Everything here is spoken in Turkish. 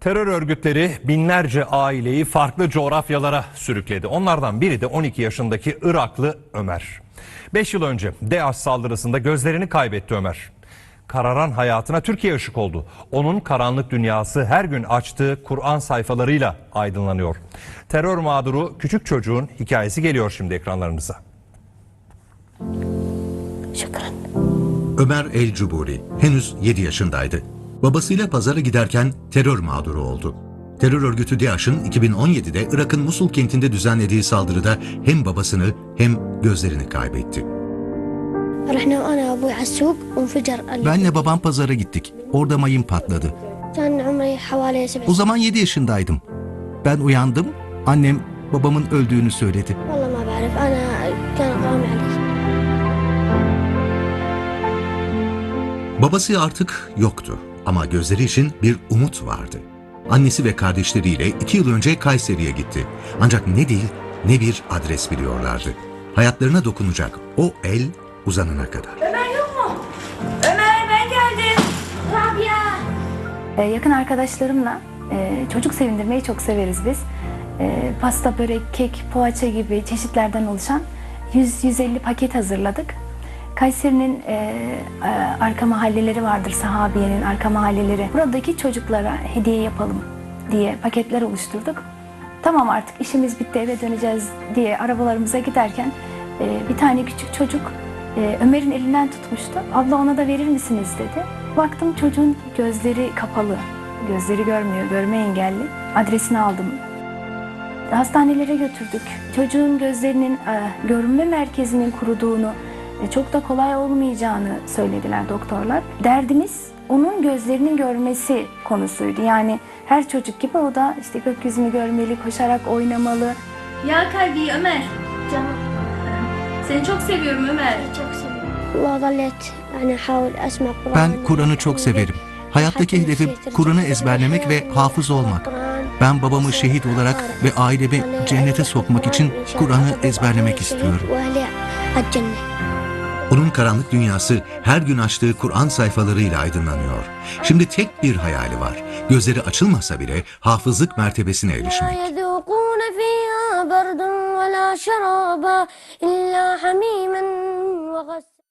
Terör örgütleri binlerce aileyi farklı coğrafyalara sürükledi. Onlardan biri de 12 yaşındaki Iraklı Ömer. 5 yıl önce DAEŞ saldırısında gözlerini kaybetti Ömer. Kararan hayatına Türkiye ışık oldu. Onun karanlık dünyası her gün açtığı Kur'an sayfalarıyla aydınlanıyor. Terör mağduru küçük çocuğun hikayesi geliyor şimdi ekranlarınıza. Şükran. Ömer El Cuburi henüz 7 yaşındaydı. Babasıyla pazara giderken terör mağduru oldu. Terör örgütü DAEŞ'ın 2017'de Irak'ın Musul kentinde düzenlediği saldırıda hem babasını hem gözlerini kaybetti. Benle babam pazara gittik. Orada mayın patladı. O zaman 7 yaşındaydım. Ben uyandım. Annem babamın öldüğünü söyledi. Babası artık yoktu ama gözleri için bir umut vardı. Annesi ve kardeşleriyle iki yıl önce Kayseri'ye gitti. Ancak ne dil ne bir adres biliyorlardı. Hayatlarına dokunacak o el uzanana kadar. Ömer yok mu? Ömer ben geldim. Rabia. Ee, yakın arkadaşlarımla e, çocuk sevindirmeyi çok severiz biz. E, pasta, börek, kek, poğaça gibi çeşitlerden oluşan 100-150 paket hazırladık. Kayseri'nin e, e, arka mahalleleri vardır, Sahabiye'nin arka mahalleleri. Buradaki çocuklara hediye yapalım diye paketler oluşturduk. Tamam artık işimiz bitti eve döneceğiz diye arabalarımıza giderken e, bir tane küçük çocuk e, Ömer'in elinden tutmuştu. Abla ona da verir misiniz dedi. Baktım çocuğun gözleri kapalı. Gözleri görmüyor, görme engelli. Adresini aldım. Hastanelere götürdük. Çocuğun gözlerinin e, görünme merkezinin kuruduğunu, çok da kolay olmayacağını söylediler doktorlar. Derdimiz onun gözlerinin görmesi konusuydu. Yani her çocuk gibi o da işte gökyüzünü görmeli, koşarak oynamalı. Ya kalbi Ömer. Canım. Seni çok seviyorum Ömer. Çok seviyorum. Ben Kur'an'ı çok severim. Hayattaki hedefim Kur'an'ı ezberlemek ve hafız olmak. Ben babamı şehit olarak ve ailemi cennete sokmak için Kur'an'ı ezberlemek istiyorum. Onun karanlık dünyası her gün açtığı Kur'an sayfalarıyla aydınlanıyor. Şimdi tek bir hayali var. Gözleri açılmasa bile hafızlık mertebesine erişmek.